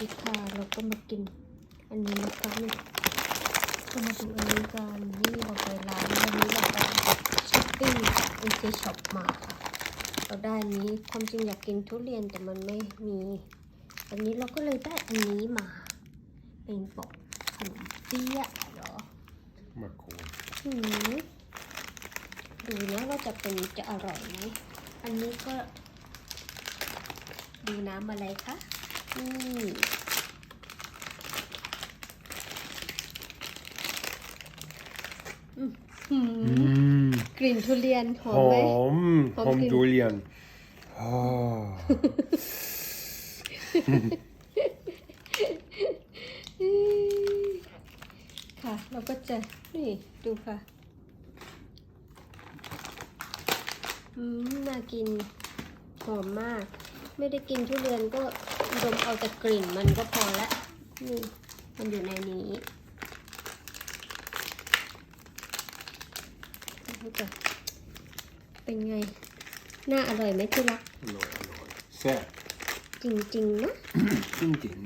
ดีค่ะเราก็มากินอันนี้นะคะนี่ก็มาดูอันนี้กันนี่เราไปร้านวันนี้เราไปช้อปปิ้งเอเจช็อปมาค่ะเราได้อันนี้ความจริงอยากกินทุเรียนแต่มันไม่มีอันนี้เราก็เลยได้อันนี้มา เป็นปกขนมเปี๊ยะเหรอมาโคนหืมดูนะว่าจะเป็นจะอร่อยไหมอันนี้ก็ดูน้ำอะไรคะ นี่อื้อหือกลิ่นทุเรียนหอหมไหม อมหอมหอมกลิ่น ดูเรียนอ่าอืมค่ะ เราก็จะ นี่ดูค่ะ อืม น่ากิน หอมมาก ไม่ได้กินทุเรียนก็ ดมเอาแต่กลิ่นมันก็พอละนี่มันอยู่ในนี้แล้วก็เป็นไง น่าอร่อยไหมที่รักอร่อยอร่อยแซ่บจริงๆนะจริงจริง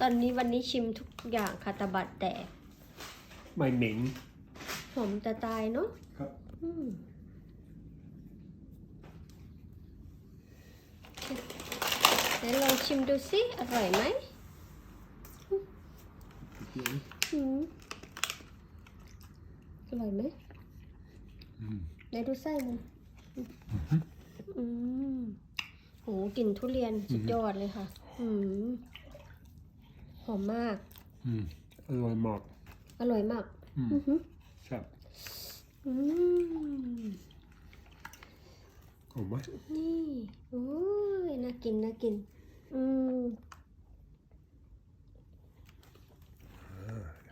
ตอนนี้วันนี้ชิมทุกอย่างค่ะตะบัดแต่ๆไม่เหม็นหอมจะตายเนาะครับ อืม ไหนลองชิมดูสิ อร่อยไหมอืมอร่อยไหมอืมไหนดูไส้มันอืมโหกลิ่นทุเรียนสุดยอดเลยค่ะ อืมหอมมาก อืมอร่อยมาก อร่อยมาก อืมอือหือแซ่บอืม หอมไหมนี่โอ้ยน่ากินน่ากิน อืม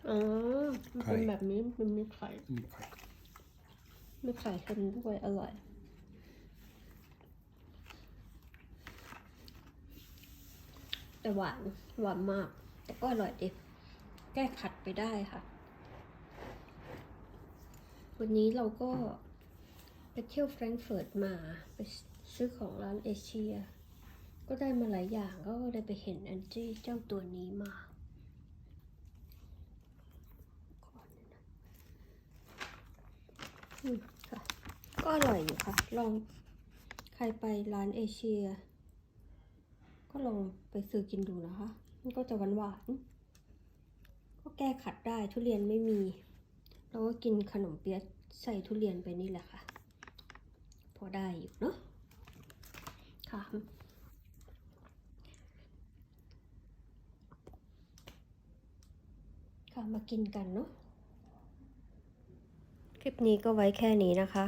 อ๋อมันเป็นแบบนี้มันมีไข่นี่ไข่มีไข่เค็มด้วยอร่อยแต่หวานหวานมาก แต่ก็อร่อยดีแก้ขัดไปได้ค่ะ วันนี้เราก็ไป เที่ยวแฟรงก์เฟิร์ตมาไปซื้อของร้านเอเชีย ก็ได้มาหลายอย่างก็เลยไปเห็นแอนจี้เจ้าตัวนี้มาก่อยนะก็อร่อยอยู่ค่ะ ลองใครไปร้านเอเชีย ก็ลองไปซื้อกินดูนะคะ มันก็จะหวานหวานก็แก้ขัดได้ทุเรียนไม่มี เราก็กินขนมเปี๊ยะใส่ทุเรียนไปนี่แหละค่ะ พอได้อยู่เนาะค่ะค่ะมากินกันเนาะคลิปนี้ก็ไว้แค่นี้นะคะ